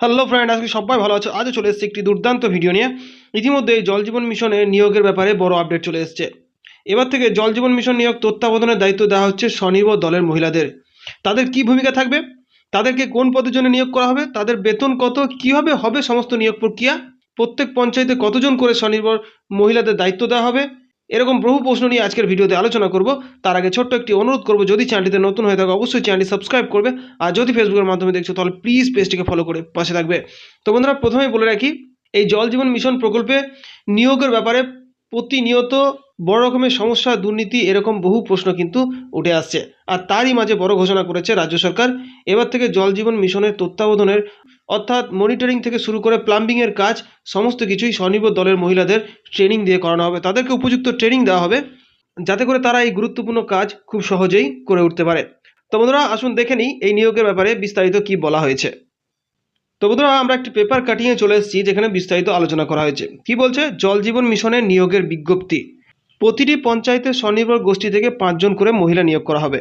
Hello friend আজকে সবাই ভালো আছো। আজও চলে এসেছে একটি দুর্দান্ত ভিডিও নিয়ে। ইতিমধ্যে জল জীবন মিশনে নিয়োগের ব্যাপারে বড় আপডেট চলে এসেছে। এবার থেকে জল জীবন মিশন নিয়োগ তত্ত্বাবধানের দায়িত্ব দেওয়া হচ্ছে স্বনির্ভর দলের মহিলাদের। তাদের কি ভূমিকা থাকবে? তাদেরকে কোন পদের জন্য নিয়োগ করা হবে? তাদের বেতন কত? কীভাবে হবে সমস্ত নিয়োগ প্রক্রিয়া? প্রত্যেক পঞ্চায়েতে কতজন করে স্বনির্ভর মহিলাদের দায়িত্ব দেওয়া হবে? এরকম বহু প্রশ্ন নিয়ে আজকের ভিডিওতে আলোচনা করব। তার আগে ছোট্ট একটি অনুরোধ করব, যদি চ্যানেলটিতে নতুন হয়ে থাকে, অবশ্যই চ্যানেলটি সাবস্ক্রাইব করবে। আর যদি ফেসবুকের মাধ্যমে দেখছ, তাহলে প্লিজ পেজটিকে ফলো করে পাশে থাকবে। তো বন্ধুরা প্রথমেই বলে রাখি, এই জল জীবন মিশন প্রকল্পে নিয়োগের ব্যাপারে প্রতিনিয়ত বড় রকমের সমস্যা, দুর্নীতি, এরকম বহু প্রশ্ন কিন্তু উঠে আসছে। আর তারই মাঝে বড় ঘোষণা করেছে রাজ্য সরকার। এবার থেকে জল জীবন মিশনের তত্ত্বাবধানের অর্থাৎ মনিটরিং থেকে শুরু করে প্লাম্বিংয়ের কাজ, সমস্ত কিছুই স্বনির্ভর দলের মহিলাদের ট্রেনিং দিয়ে করানো হবে। তাদেরকে উপযুক্ত ট্রেনিং দেওয়া হবে, যাতে করে তারা এই গুরুত্বপূর্ণ কাজ খুব সহজেই করে উঠতে পারে। তো বন্ধুরা, আসুন দেখে নিই এই নিয়োগের ব্যাপারে বিস্তারিত কি বলা হয়েছে। তো বন্ধুরা, আমরা একটি পেপার কাটিয়ে চলে এসেছি, যেখানে বিস্তারিত আলোচনা করা হয়েছে। কি বলছে? জল জীবন মিশনের নিয়োগের বিজ্ঞপ্তি। প্রতিটি পঞ্চায়েতের স্বনির্ভর গোষ্ঠী থেকে পাঁচজন করে মহিলা নিয়োগ করা হবে।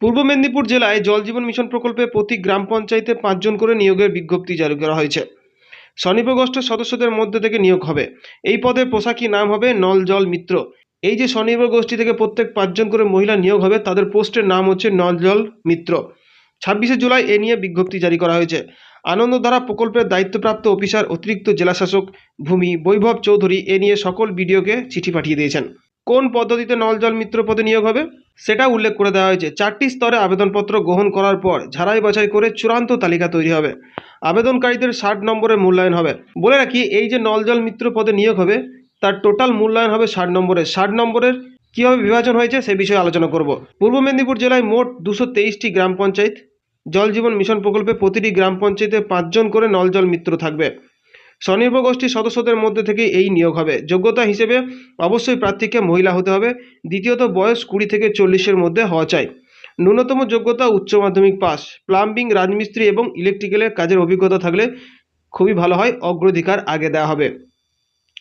পূর্ব মেদিনীপুর জেলায় জল জীবন মিশন প্রকল্পে প্রতি গ্রাম পঞ্চায়েতে পাঁচজন করে নিয়োগের বিজ্ঞপ্তি জারি করা হয়েছে। স্বনির্ভর গোষ্ঠীর সদস্যদের মধ্যে থেকে নিয়োগ হবে। এই পদের পোশাকি নাম হবে নল জল মিত্র। এই যে স্বনির্ভর গোষ্ঠী থেকে প্রত্যেক পাঁচজন করে মহিলা নিয়োগ হবে, তাদের পোস্টের নাম হচ্ছে নল জল মিত্র। ছাব্বিশে জুলাই এ নিয়ে বিজ্ঞপ্তি জারি করা হয়েছে। আনন্দধারা প্রকল্পের দায়িত্বপ্রাপ্ত অফিসার, অতিরিক্ত জেলাশাসক ভূমি বৈভব চৌধুরী এ নিয়ে সকল বিডিওকে চিঠি পাঠিয়ে দিয়েছেন। কোন পদ্ধতিতে নল জল মিত্র পদে নিয়োগ হবে? সেটা উল্লেখ করে দেওয়া হয়েছে। চারটি স্তরে আবেদনপত্র গ্রহণ করার পর ঝাড়াই বাছাই করে চূড়ান্ত তালিকা তৈরি হবে। আবেদনকারীদের ষাট নম্বরের মূল্যায়ন হবে। বলে রাখি, এই যে নল জল মিত্র পদে নিয়োগ হবে, তার টোটাল মূল্যায়ন হবে ষাট নম্বরের। ষাট নম্বরের কীভাবে বিভাজন হয়েছে সে বিষয়ে আলোচনা করব। পূর্ব মেদিনীপুর জেলায় মোট দুশো তেইশটি গ্রাম পঞ্চায়েত। জল জীবন মিশন প্রকল্পে প্রতিটি গ্রাম পঞ্চায়েতে পাঁচজন করে নল জল মিত্র থাকবে। স্বনির্ভর গোষ্ঠীর সদস্যদের মধ্যে থেকে এই নিয়োগ হবে। যোগ্যতা হিসেবে অবশ্যই প্রার্থীকে মহিলা হতে হবে। দ্বিতীয়ত, বয়স কুড়ি থেকে চল্লিশের মধ্যে হওয়া চাই। ন্যূনতম যোগ্যতা উচ্চ মাধ্যমিক পাস। প্লাম্বিং, রাজমিস্ত্রি এবং ইলেকট্রিক্যালের কাজের অভিজ্ঞতা থাকলে খুবই ভালো হয়। অগ্রাধিকার আগে দেওয়া হবে।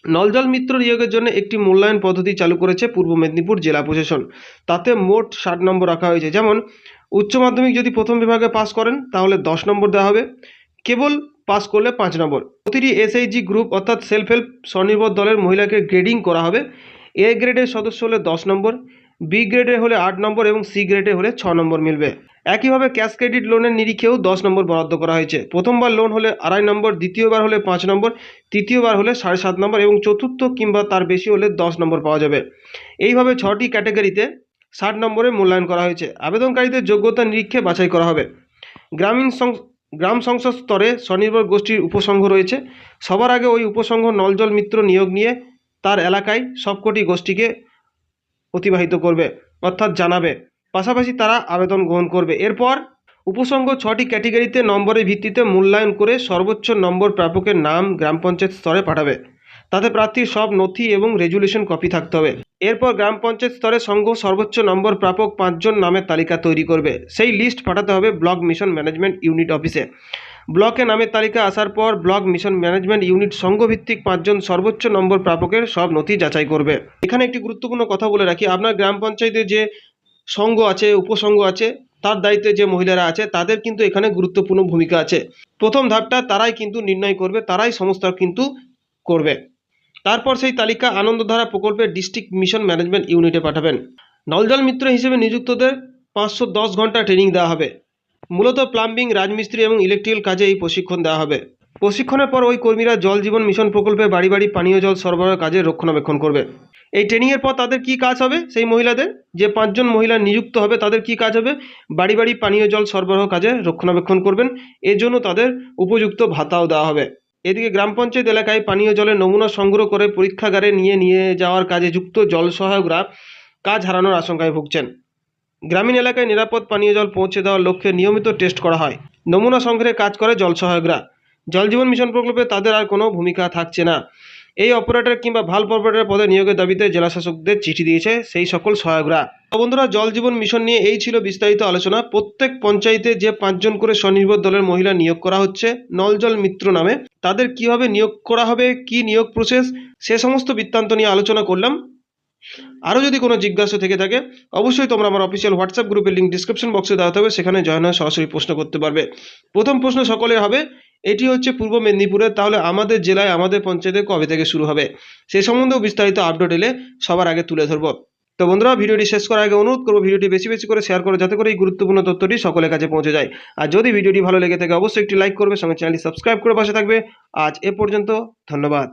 নলজল মিত্র নিয়োগের জন্য একটি মূল্যায়ন পদ্ধতি চালু করেছে পূর্ব মেদিনীপুর জেলা প্রশাসন। তাতে মোট ষাট নম্বর রাখা হয়েছে। যেমন, উচ্চ মাধ্যমিক যদি প্রথম বিভাগে পাস করেন, তাহলে দশ নম্বর দেওয়া হবে। কেবল পাস করলে পাঁচ নম্বর। প্রতিটি এসএইচজি গ্রুপ অর্থাৎ সেলফ হেল্প স্বনির্ভর দলের মহিলাকে গ্রেডিং করা হবে। এ গ্রেডের সদস্য হলে দশ নম্বর বি গ্রেডে হলে আট নম্বর এবং সি গ্রেডে হলে ছ নম্বর মিলবে। একইভাবে ক্যাশ ক্রেডিট লোনের নিরিখেও দশ নম্বর বরাদ্দ করা হয়েছে। প্রথমবার লোন হলে আড়াই নম্বর, দ্বিতীয়বার হলে পাঁচ নম্বর, তৃতীয়বার হলে সাড়ে সাত নম্বর এবং চতুর্থ কিংবা তার বেশি হলে দশ নম্বর পাওয়া যাবে। এইভাবে ছটি ক্যাটাগরিতে ষাট নম্বরে মূল্যায়ন করা হয়েছে। আবেদনকারীদের যোগ্যতা নিরীক্ষে বাছাই করা হবে। গ্রামীণ গ্রাম সংসদ স্তরে স্বনির্ভর গোষ্ঠীর উপসংঘ রয়েছে। সবার আগে ওই উপসংঘ নলজল মিত্র নিয়োগ নিয়ে তার এলাকায় সবকটি গোষ্ঠীকে অতিবাহিত করবে, অর্থাৎ জানাবে। পাশাপাশি তারা আবেদন গ্রহণ করবে। এরপর উপসংঘ ছটি ক্যাটেগরিতে নম্বরের ভিত্তিতে মূল্যায়ন করে সর্বোচ্চ নম্বর প্রাপকের নাম গ্রাম পঞ্চায়েত স্তরে পাঠাবে। তাতে প্রার্থীর সব নথি এবং রেজুলেশন কপি থাকতে হবে। এরপর গ্রাম পঞ্চায়েত স্তরে সংঘ সর্বোচ্চ নম্বর প্রাপক পাঁচজন নামের তালিকা তৈরি করবে। সেই লিস্ট পাঠাতে হবে ব্লক মিশন ম্যানেজমেন্ট ইউনিট অফিসে। ব্লকে নামের তালিকা আসার পর ব্লক মিশন ম্যানেজমেন্ট ইউনিট সংঘভিত্তিক পাঁচজন সর্বোচ্চ নম্বর প্রাপকের সব নথি যাচাই করবে। এখানে একটি গুরুত্বপূর্ণ কথা বলে রাখি, আপনার গ্রাম পঞ্চায়েতে যে সংঘ আছে উপসংঘ আছে, তার দায়িত্বে যে মহিলারা আছে, তাদের কিন্তু এখানে গুরুত্বপূর্ণ ভূমিকা আছে। প্রথম ধাপটা তারাই কিন্তু নির্ণয় করবে, তারাই সমস্ত কিন্তু করবে। তারপর সেই তালিকা আনন্দধারা প্রকল্পের ডিস্ট্রিক্ট মিশন ম্যানেজমেন্ট ইউনিটে পাঠাবেন। নলজল মিত্র হিসেবে নিযুক্তদের পাঁচশো দশ ঘণ্টা ট্রেনিং দেওয়া হবে। মূলত প্লাম্বিং, রাজমিস্ত্রি এবং ইলেকট্রিক্যাল কাজে এই প্রশিক্ষণ দেওয়া হবে। প্রশিক্ষণের পর ওই কর্মীরা জল জীবন মিশন প্রকল্পে বাড়ি বাড়ি পানীয় জল সরবরাহ কাজে রক্ষণাবেক্ষণ করবে। এই ট্রেনিংয়ের পর তাদের কি কাজ হবে? সেই মহিলাদের, যে পাঁচজন মহিলা নিযুক্ত হবে, তাদের কি কাজ হবে? বাড়ি বাড়ি পানীয় জল সরবরাহ কাজে রক্ষণাবেক্ষণ করবেন। এর জন্য তাদের উপযুক্ত ভাতাও দেওয়া হবে। এদিকে গ্রাম পঞ্চায়েত এলাকায় পানীয় জলের নমুনা সংগ্রহ করে পরীক্ষাগারে নিয়ে নিয়ে যাওয়ার কাজে যুক্ত জল সহায়করা কাজ হারানোর আশঙ্কায় ভুগছেন। গ্রামীণ এলাকায় নিরাপদ পানীয় জল পৌঁছে দেওয়ার লক্ষ্যে নিয়মিত টেস্ট করা হয়। নমুনা সংগ্রহে কাজ করে জল সহায়করা। জল জীবন মিশন প্রকল্পে তাদের আর কোনো ভূমিকা থাকছে না। এই অপারেটর কিংবা ভালো অপারেটর পদে নিয়োগের দাবিতে জেলা শাসকদের চিঠি দিয়েছে সেই সকল সহায়করা। বন্ধুরা, জল জীবন মিশন নিয়ে এই ছিল বিস্তারিত আলোচনা। প্রত্যেক পঞ্চায়েতে যে পাঁচজন করে স্বনির্ভর দলের মহিলা নিয়োগ করা হচ্ছে নল জল মিত্র নামে, তাদের কীভাবে নিয়োগ করা হবে, কি নিয়োগ প্রসেস সে সমস্ত বৃত্তান্ত নিয়ে আলোচনা করলাম। আরও যদি কোনো জিজ্ঞাসা থেকে থাকে, অবশ্যই তোমরা আমার অফিসিয়াল হোয়াটসঅ্যাপ গ্রুপের লিঙ্ক ডিসক্রিপশন বক্সে দেওয়া হবে সেখানে জয়েন সরাসরি প্রশ্ন করতে পারবে। প্রথম প্রশ্ন সকলের হবে এটি হচ্ছে পূর্ব মেদিনীপুরের তাহলে আমাদের জেলায়, আমাদের পঞ্চায়েতে কবে থেকে শুরু হবে? সে সম্বন্ধেও বিস্তারিত আপডেট এলে সবার আগে তুলে ধরবো। তো বন্ধুরা, ভিডিওটি শেষ করার আগে অনুরোধ করব, ভিডিওটি বেশি বেশি করে শেয়ার করো, যাতে করে এই গুরুত্বপূর্ণ তথ্যটি সকলের কাছে পৌঁছে যায়। আর যদি ভিডিওটি ভালো লেগে থাকে, অবশ্যই একটি লাইক করবে, সঙ্গে চ্যানেলটি সাবস্ক্রাইব করে পাশে থাকবে। আজ এ পর্যন্ত, ধন্যবাদ।